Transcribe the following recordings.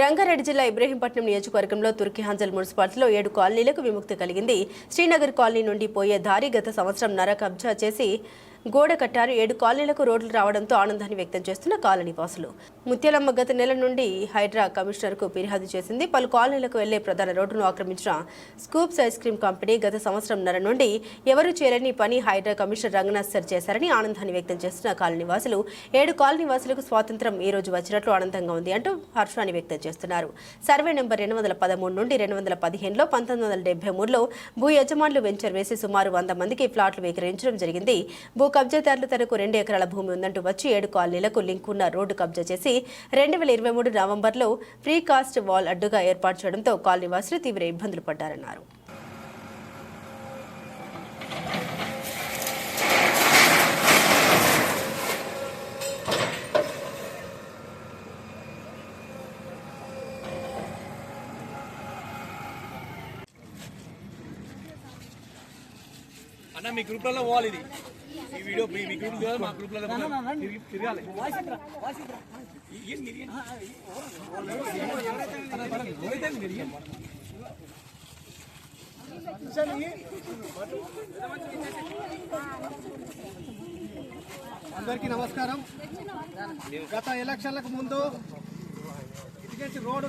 రంగారెడ్డి జిల్లా ఇబ్రహీంపట్నం నియోజకవర్గంలో తుర్కి హంజల్ మున్సిపాలిటీలో ఏడు కాలనీలకు విముక్తి కలిగింది. శ్రీనగర్ కాలనీ నుండి పోయే దారి గత సంవత్సరం నర కబ్జా చేసి గోడ కట్టారు. ఏడు కాలనీలకు రోడ్లు రావడంతో ఆనందాన్ని వ్యక్తం చేస్తున్న కాలనీ వాసులు. ముత్యాలమ్మ గత నెల నుండి హైడ్రా కమిషనర్కు ఫిర్యాదు చేసింది. పలు కాలనీలకు వెళ్ళే ప్రధాన రోడ్డును ఆక్రమించిన స్కూప్స్ ఐస్ క్రీమ్ కంపెనీ గత సంవత్సరం నెల నుండి ఎవరు చేయలేని పని హైడ్రా కమిషనర్ రంగనాథ్ సార్ చేశారని ఆనందాన్ని వ్యక్తం చేస్తున్న కాలనీ వాసులు ఏడు కాలనీ వాసులకు స్వాతంత్రం ఈ రోజు వచ్చినట్లు ఆనందంగా ఉంది అంటూ హర్షాన్ని వ్యక్తం చేస్తున్నారు. సర్వే నెంబర్ రెండు వందల పదమూడు నుండి రెండు వందల పదిహేనులో పంతొమ్మిది వందల డెబ్బై మూడులో భూ యజమానులు వెంచర్ వేసి సుమారు వంద మందికి ఫ్లాట్లు విక్రయించడం జరిగింది. భూ కబ్జాదారులు తనకు రెండు ఎకరాల భూమి ఉందంటూ వచ్చి ఏడు కాలనీలకు లింక్ ఉన్న రోడ్డు కబ్జా చేసి రెండు వేల ఇరవై మూడు నవంబర్లో ఫ్రీ కాస్ట్ వాల్ అడ్డుగా ఏర్పాటు చేయడంతో కాలనీవాసులు తీవ్ర ఇబ్బందులు పడ్డారన్నారు. అన్న మీ గ్రూప్లలో పోవాలి ఇది. ఈ వీడియో మీ మీ గ్రూప్ మా తిరగాలి. అందరికీ నమస్కారం. గత ఎలక్షన్లకు ముందు ఇటుకెళ్ళి రోడ్డు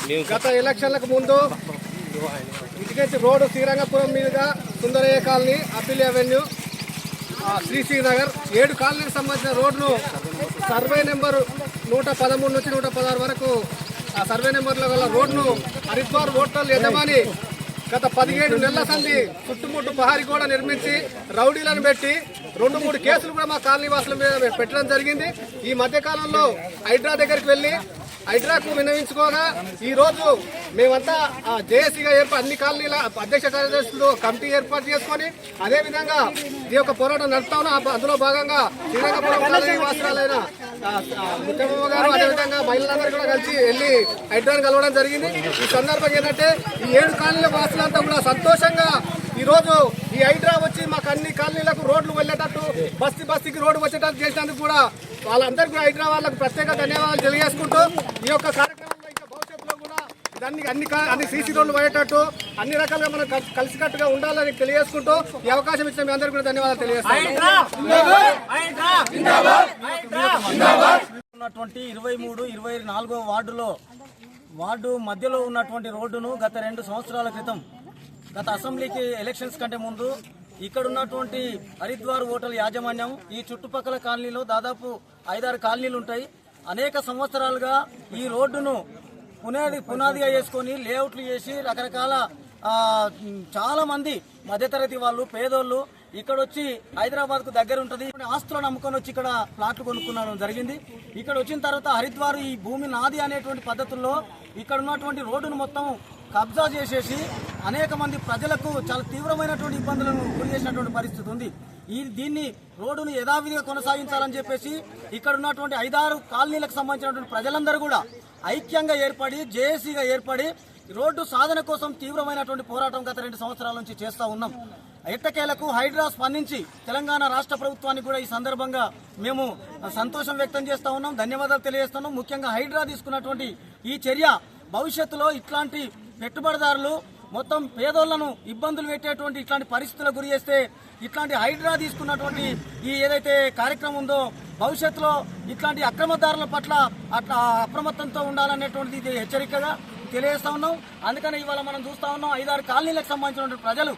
గత ఎలక్షన్లకు ముందు ఇటుకెచ్చి రోడ్డు శ్రీరంగపురం మీదుగా సుందరయ్య కాలనీ అపిల్ అవెన్యూ ఆ, శ్రీశ్రీ నగర్ ఏడు కాలనీకి సంబంధించిన రోడ్ను సర్వే నెంబర్ నూట పదమూడు నుంచి నూట పదహారు వరకు ఆ సర్వే నెంబర్లో గల రోడ్ను హరిద్వార్ హోటల్ యజమాని గత పదిహేడు నెలల సంది చుట్టుముట్టు పహారి కూడా నిర్మించి రౌడీలను పెట్టి రెండు మూడు కేసులు కూడా మా కాలనీ వాసుల మీద పెట్టడం జరిగింది. ఈ మధ్యకాలంలో హైడ్రా దగ్గరికి వెళ్ళి హైడ్రాకు విన్నవించుకోగా ఈ రోజు మేమంతా జేఏసీగా ఏర్పాటు అన్ని కాలనీల అధ్యక్ష కార్యదర్శులు కమిటీ ఏర్పాటు చేసుకొని అదే విధంగా ఈ యొక్క పోరాటం నడుపుతాను అందులో భాగంగా శ్రీరంగపురం కాలనీ వాసురాలైన ముఖ్యమంత్రి గారు అదేవిధంగా మహిళలందరూ కూడా కలిసి వెళ్ళి హైడ్రాను కలవడం జరిగింది. ఈ సందర్భంగా ఏంటంటే ఈ ఏడు కాలనీల వాసులంతా కూడా సంతోషంగా ఈ రోజు ఈ హైడ్రా వచ్చి మాకు అన్ని కాలనీలకు రోడ్లు వెళ్ళేటట్టు బస్తీ బస్తీకి రోడ్డు వచ్చేటట్టు చేసినందుకు కూడా వాళ్ళందరికీ కూడా హైదరాబాద్లకు ప్రత్యేక ధన్యవాదాలు తెలియజేసుకుంటూ ఈ యొక్క కార్యక్రమంలో ఇంకా భవిష్యత్తులో కూడా దాన్ని అన్ని అన్ని సీసీ రోడ్లు పోయేటట్టు అన్ని రకాలుగా మనం కలిసికట్టుగా ఉండాలని తెలియజేసుకుంటూ ఈ అవకాశం ఇచ్చిన మీ అందరికీ కూడా ధన్యవాదాలు తెలియజేస్తాను. ఉన్నటువంటి ఇరవై మూడు ఇరవై నాలుగో వార్డులో వార్డు మధ్యలో ఉన్నటువంటి రోడ్డును గత రెండు సంవత్సరాల క్రితం గత అసెంబ్లీకి ఎలక్షన్స్ కంటే ముందు ఇక్కడ ఉన్నటువంటి హరిద్వార్ హోటల్ యాజమాన్యం ఈ చుట్టుపక్కల కాలనీలో దాదాపు ఐదారు కాలనీలు ఉంటాయి. అనేక సంవత్సరాలుగా ఈ రోడ్డును పునాది పునాదిగా చేసుకొని లేఅవుట్లు చేసి రకరకాల చాలా మంది మధ్యతరగతి వాళ్ళు పేదోళ్ళు ఇక్కడ వచ్చి హైదరాబాద్కు దగ్గర ఉంటది ఆస్తులను అమ్ముకొని వచ్చి ఇక్కడ ప్లాట్లు కొనుక్కునడం జరిగింది. ఇక్కడ వచ్చిన తర్వాత హరిద్వార్ ఈ భూమి నాది అనేటువంటి పద్ధతుల్లో ఇక్కడ ఉన్నటువంటి రోడ్డును మొత్తం కబ్జా చేసేసి అనేక మంది ప్రజలకు చాలా తీవ్రమైనటువంటి ఇబ్బందులను గురి చేసినటువంటి పరిస్థితి ఉంది. ఈ దీన్ని రోడ్డును యథావిధిగా కొనసాగించాలని చెప్పేసి ఇక్కడ ఉన్నటువంటి ఐదారు కాలనీలకు సంబంధించినటువంటి ప్రజలందరూ కూడా ఐక్యంగా ఏర్పడి జేఏసీగా ఏర్పడి రోడ్డు సాధన కోసం తీవ్రమైనటువంటి పోరాటం గత రెండు సంవత్సరాల నుంచి చేస్తా ఉన్నాం. ఎట్టకేలకు హైడ్రా స్పందించి తెలంగాణ రాష్ట్ర ప్రభుత్వానికి కూడా ఈ సందర్భంగా మేము సంతోషం వ్యక్తం చేస్తా ఉన్నాం ధన్యవాదాలు తెలియజేస్తున్నాం. ముఖ్యంగా హైడ్రా తీసుకున్నటువంటి ఈ చర్య భవిష్యత్తులో ఇట్లాంటి పెట్టుబడిదారులు మొత్తం పేదోళ్ళను ఇబ్బందులు పెట్టేటువంటి ఇట్లాంటి పరిస్థితులకు గురి చేస్తే ఇట్లాంటి హైడ్రా తీసుకున్నటువంటి ఈ ఏదైతే కార్యక్రమం ఉందో భవిష్యత్తులో ఇట్లాంటి అక్రమదారుల పట్ల అట్లా అప్రమత్తంతో ఉండాలనేటువంటిది ఇది హెచ్చరికగా తెలియజేస్తా ఉన్నాం. అందుకని ఇవాళ మనం చూస్తా ఉన్నాం ఐదారు కాలనీలకు సంబంధించినటువంటి ప్రజలు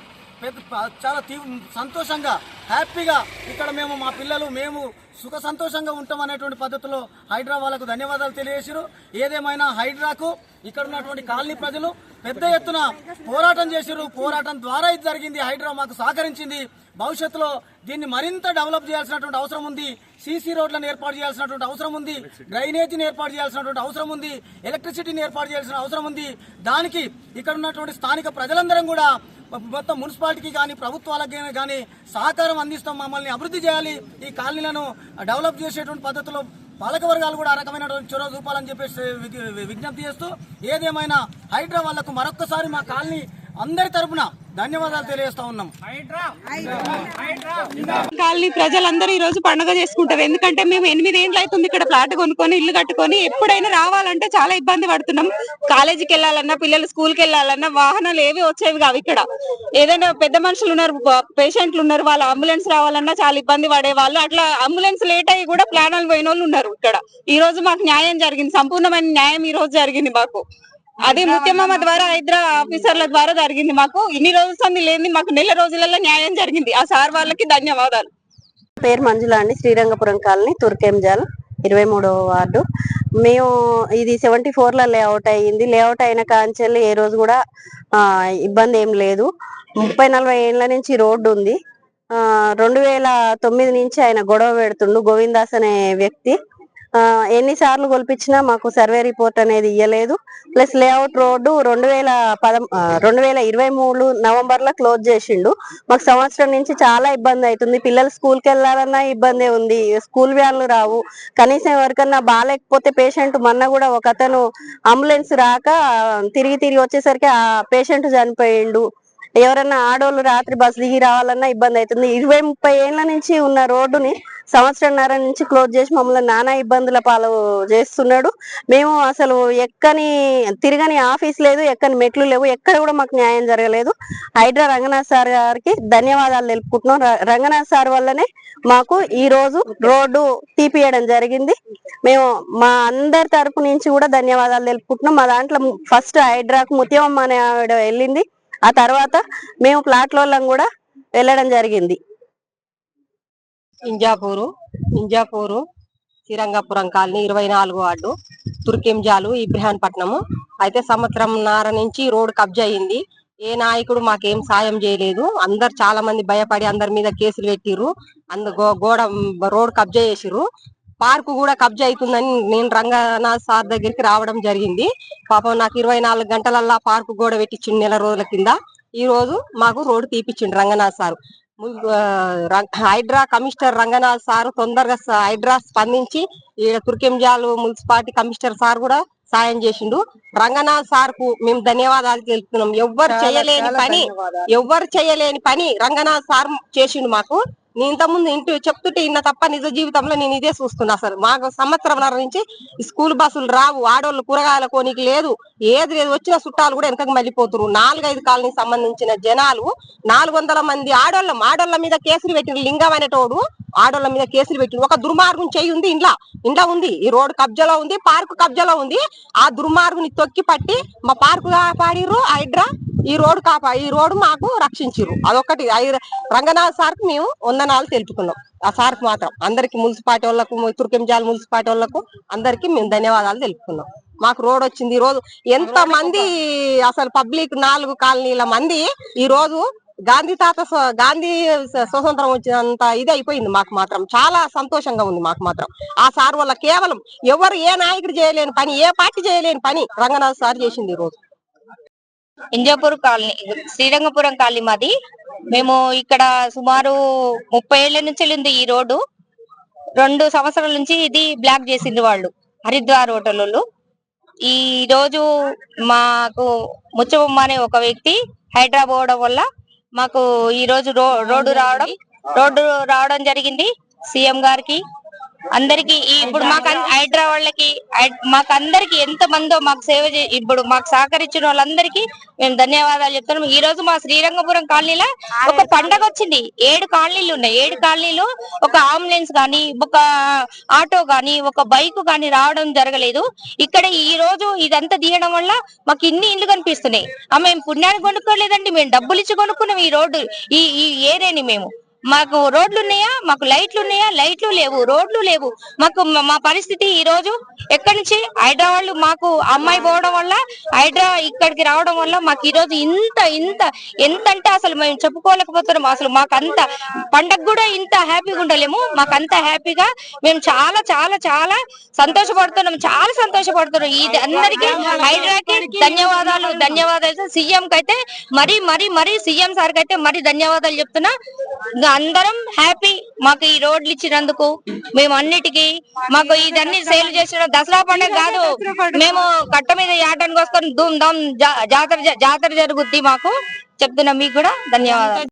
పెద్ద చాలా తీవ్ర సంతోషంగా హ్యాపీగా ఇక్కడ మేము మా పిల్లలు మేము సుఖ సంతోషంగా ఉంటాం అనేటువంటి పద్ధతిలో హైడ్రా వాళ్ళకు ధన్యవాదాలు తెలియజేసారు. ఏదేమైనా హైడ్రాకు ఇక్కడ ఉన్నటువంటి కాలనీ ప్రజలు పెద్ద ఎత్తున పోరాటం చేశారు పోరాటం ద్వారా ఇది జరిగింది. హైడ్రా మాకు సహకరించింది. భవిష్యత్తులో దీన్ని మరింత డెవలప్ చేయాల్సినటువంటి అవసరం ఉంది. సీసీ రోడ్లను ఏర్పాటు చేయాల్సినటువంటి అవసరం ఉంది. డ్రైనేజీని ఏర్పాటు చేయాల్సినటువంటి అవసరం ఉంది. ఎలక్ట్రిసిటీని ఏర్పాటు చేయాల్సిన అవసరం ఉంది. దానికి ఇక్కడ ఉన్నటువంటి స్థానిక ప్రజలందరం కూడా మొత్తం మున్సిపాలిటీకి కానీ ప్రభుత్వాలకు కానీ సహకారం అందిస్తాం మమ్మల్ని అభివృద్ధి చేయాలి. ఈ కాలనీలను డెవలప్ చేసేటువంటి పద్ధతిలో పాలక వర్గాలు కూడా ఆ రకమైనటువంటి చొరవ చూపాలని చెప్పేసి విజ్ఞప్తి చేస్తూ ఏదేమైనా హైడ్రా వాళ్ళకు మరొక్కసారి మా కాలనీ అందరి తరపున ధన్యవాదాలు తెలియజేస్తా ఉన్నాం. కాలనీ ప్రజలందరూ ఈ రోజు పండుగ చేసుకుంటారు. ఎందుకంటే మేము ఎనిమిది ఏండ్లు అవుతుంది ఇక్కడ ఫ్లాట్ కొనుక్కొని ఇల్లు కట్టుకొని. ఎప్పుడైనా రావాలంటే చాలా ఇబ్బంది పడుతున్నాం. కాలేజీకి వెళ్ళాలన్నా పిల్లలు స్కూల్కి వెళ్ళాలన్నా వాహనాలు ఏవి వచ్చేవి కావు ఇక్కడ. ఏదైనా పెద్ద మనుషులు ఉన్నారు పేషెంట్లు ఉన్నారు వాళ్ళ అంబులెన్స్ రావాలన్నా చాలా ఇబ్బంది పడే వాళ్ళు అట్లా అంబులెన్స్ లేట్ అయ్యి కూడా ప్రాణాలు పోయిన వాళ్ళు ఉన్నారు ఇక్కడ. ఈ రోజు మాకు న్యాయం జరిగింది. సంపూర్ణమైన న్యాయం ఈ రోజు జరిగింది మాకు. అది ముత్యమామ ద్వారా హైదరా ఆఫీసర్ల ద్వారా జరిగింది. మాకు ఇన్ని రోజుల సంది లేని మాకు నెల రోజులలో న్యాయం జరిగింది. ఆ సార్ వాళ్ళకి ధన్యవాదాలు. పేరు మంజుల అండి. శ్రీరంగపురం కాలనీ తుర్కెంజాల్ ఇరవై మూడవ వార్డు. మేము ఇది సెవెంటీ ఫోర్లో లేఅవుట్ అయ్యింది. లేఅవుట్ అయిన కాంచెల్లి ఏ రోజు కూడా ఆ, ఇబ్బంది ఏం లేదు. ముప్పై నలభై ఏళ్ళ నుంచి రోడ్డు ఉంది. ఆ, రెండు వేల తొమ్మిది నుంచి ఆయన గొడవ పెడుతుండు. గోవిందాస్ అనే వ్యక్తి ఎన్నిసార్లు కొలిపించినా మాకు సర్వే రిపోర్ట్ అనేది ఇవ్వలేదు ప్లస్ లేఅవుట్ రోడ్డు రెండు వేల పదం రెండు వేల ఇరవై మూడు నవంబర్లో క్లోజ్ చేసిండు. మాకు సంవత్సరం నుంచి చాలా ఇబ్బంది అవుతుంది పిల్లలు స్కూల్కి వెళ్ళాలన్నా ఇబ్బంది ఉంది. స్కూల్ వ్యాన్లు రావు. కనీసం ఎవరికన్నా బాగాలేకపోతే పేషెంట్ మొన్న కూడా ఒక అతను అంబులెన్స్ రాక తిరిగి తిరిగి వచ్చేసరికి ఆ పేషెంట్ చనిపోయిండు. ఎవరన్నా ఆడోళ్ళు రాత్రి బస్ దిగి రావాలన్నా ఇబ్బంది అవుతుంది ఇరవై ముప్పై ఏళ్ళ నుంచి ఉన్న రోడ్డుని సంవత్సరంన్నర నుంచి క్లోజ్ చేసి మమ్మల్ని నానా ఇబ్బందుల పాలు చేస్తున్నాడు. మేము అసలు ఎక్కని తిరగని ఆఫీస్ లేదు ఎక్కని మెట్లు లేవు ఎక్కడ కూడా మాకు న్యాయం జరగలేదు. హైడ్రా రంగనాథ్ సార్ గారికి ధన్యవాదాలు తెలుపుకుంటున్నాం. రంగనాథ్ సార్ వల్లనే మాకు ఈ రోజు రోడ్డు తీపియడం జరిగింది. మేము మా అందరి తరపు నుంచి కూడా ధన్యవాదాలు తెలుపుకుంటున్నాం. మా దాంట్లో ఫస్ట్ హైడ్రాకు ముత్యమ్మ అనే ఆవిడ వెళ్ళింది. ఆ తర్వాత మేము ప్లాట్ వాళ్ళం కూడా వెళ్ళడం జరిగింది. ఇంజాపూరు ఇంజాపూరు శ్రీరంగపురం కాలనీ ఇరవై నాలుగు వార్డు తుర్కెంజాలు ఇబ్రహాన్పట్నము అయితే సంవత్సరం నార నుంచి రోడ్ కబ్జా అయింది. ఏ నాయకుడు మాకేం సాయం చేయలేదు. అందరు చాలా మంది భయపడి అందరి మీద కేసులు పెట్టిర్రు. అందు గోడ రోడ్ కబ్జా చేసిర్రు. పార్కు కూడా కబ్జా అవుతుందని నేను రంగనాథ్ సార్ దగ్గరికి రావడం జరిగింది. పాపం నాకు ఇరవై నాలుగు గంటలల్లా పార్కు గోడ పెట్టించిండు నెల రోజుల కింద. ఈ రోజు మాకు road తీపిచ్చిండు Ranganath sir. Hydraa commissioner Ranganath sir తొందరగా హైడ్రా స్పందించి ఈడ తుర్కెంజాలు మున్సిపాలిటీ కమిషనర్ సార్ కూడా సాయం చేసిండు. రంగనాథ్ సార్కు మేము ధన్యవాదాలు తెలుపుతున్నాం. ఎవ్వరు చేయలేని పని ఎవ్వరు చేయలేని పని రంగనాథ్ సార్ చేసిండు మాకు. నేను ఇంతకుముందు ఇంటి చెప్తుంటే ఇన్న తప్ప నిజ జీవితంలో నేను ఇదే చూస్తున్నా అసలు మాకు సంవత్సరంన్నర నుంచి స్కూల్ బస్సులు రావు ఆడోళ్ళు కూరగాయల కోనికి లేదు ఏది లేదు వచ్చిన చుట్టాలు కూడా వెనకకి మళ్ళీపోతున్నారు. నాలుగైదు కాలనీకి సంబంధించిన జనాలు నాలుగు వందల మంది ఆడోళ్ళం ఆడోళ్ళ మీద కేసులు పెట్టిన లింగం అనేటోడు ఆడోళ్ళ మీద కేసులు పెట్టిన ఒక దుర్మార్గం చేయి ఉంది ఇంట్లో ఇంట్లో ఉంది. ఈ రోడ్డు కబ్జాలో ఉంది పార్కు కబ్జాలో ఉంది. ఆ దుర్మార్గుని తొక్కి పట్టి మా పార్కు కాపాడిర్రు హైడ్రా ఈ రోడ్డు కాపా ఈ రోడ్డు మాకు రక్షించిర్రు. అదొకటి రంగనాథ్ సార్కి మేము వందనాలు తెలుపుకున్నాం. ఆ సార్కి మాత్రం అందరికి మున్సిపాలిటీ వాళ్ళకు తుర్కెంజాల్ మున్సిపాలిటీ వాళ్ళకు అందరికి మేము ధన్యవాదాలు తెలుపుకున్నాం. మాకు రోడ్ వచ్చింది. ఈ రోజు ఎంత మంది అసలు పబ్లిక్ నాలుగు కాలనీల మంది ఈ రోజు గాంధీ తాత గాంధీ స్వతంత్రం వచ్చినంత ఇది అయిపోయింది మాకు మాత్రం. చాలా సంతోషంగా ఉంది మాకు మాత్రం. ఆ సార్ వల్ల కేవలం ఎవరు ఏ నాయకుడు చేయలేని పని ఏ పార్టీ చేయలేని పని రంగనాథ్ సార్ చేసింది ఈ రోజు. ఇంజాపూర్ కాలనీ శ్రీరంగపురం కాలనీ మాది. మేము ఇక్కడ సుమారు ముప్పై ఏళ్ళ నుంచి ఉంది ఈ రోడ్డు. రెండు సంవత్సరాల నుంచి ఇది బ్లాక్ చేసిండ్రు వాళ్ళు హరిద్వార్ హోటల్ ఈ రోజు మాకు ముచ్చబొమ్మ అనే ఒక వ్యక్తి హైదరాబాద్ పోవడం వల్ల మాకు ఈ రోజు రోడ్డు రావడం రోడ్డు రావడం జరిగింది. సీఎం గారికి అందరికి ఇప్పుడు మాకు అన్- హైడ్రా వాళ్ళకి హై- మాకు అందరికి ఎంత మందో మాకు సేవ చే- ఇప్పుడు మాకు సహకరించిన వాళ్ళందరికీ మేము ధన్యవాదాలు చెప్తున్నాం. ఈ రోజు మా శ్రీరంగపురం కాలనీలో ఒక పండగ వచ్చింది. ఏడు కాలనీలు ఉన్నాయి. ఏడు కాలనీలు ఒక అంబులెన్స్ గాని ఒక ఆటో గాని ఒక బైక్ గాని రావడం జరగలేదు. ఇక్కడ ఈ రోజు ఇదంతా తీయడం వల్ల మాకు ఇన్ని ఇండ్లు కనిపిస్తున్నాయి. ఆ మేము పుణ్యానికి కొనుక్కోలేదండి. మేము డబ్బులు ఇచ్చి కొనుక్కున్నాం ఈ రోడ్డు ఈ ఈ ఏరియాని మేము. మాకు రోడ్లు ఉన్నాయా మాకు లైట్లు ఉన్నాయా లైట్లు లేవు రోడ్లు లేవు. మాకు మా పరిస్థితి ఈ రోజు ఎక్కడి నుంచి? హైదరాబాద్ మాకు అమ్మాయి పోవడం వల్ల హైదరా ఇక్కడికి రావడం వల్ల మాకు ఈ రోజు ఇంత ఇంత ఎంత అంటే అసలు మేము చెప్పుకోలేకపోతున్నాం. అసలు మాకు అంత పండగ కూడా ఇంత హ్యాపీగా ఉండలేము. మాకు అంత హ్యాపీగా మేము చాలా చాలా చాలా సంతోషపడుతున్నాం. చాలా సంతోషపడుతున్నాం. ఇది అందరికీ హైడ్రాకి ధన్యవాదాలు ధన్యవాదాలు. సీఎం కైతే అయితే మరి మరి మరీ సీఎం సార్కి అయితే మరి ధన్యవాదాలు చెప్తున్నా. అందరం హ్యాపీ మాకు ఈ రోడ్లు ఇచ్చినందుకు. మేము అన్నిటికీ మాకు ఇదన్నీ సేల్ చేసిన దసరా పండుగ కాదు. మేము కట్ట మీద యాటానికి వస్తాం ధూమ్ ధామ్ జాతర జాతర జరుగుద్ది మాకు. చెప్తున్నా మీకు కూడా ధన్యవాదాలు.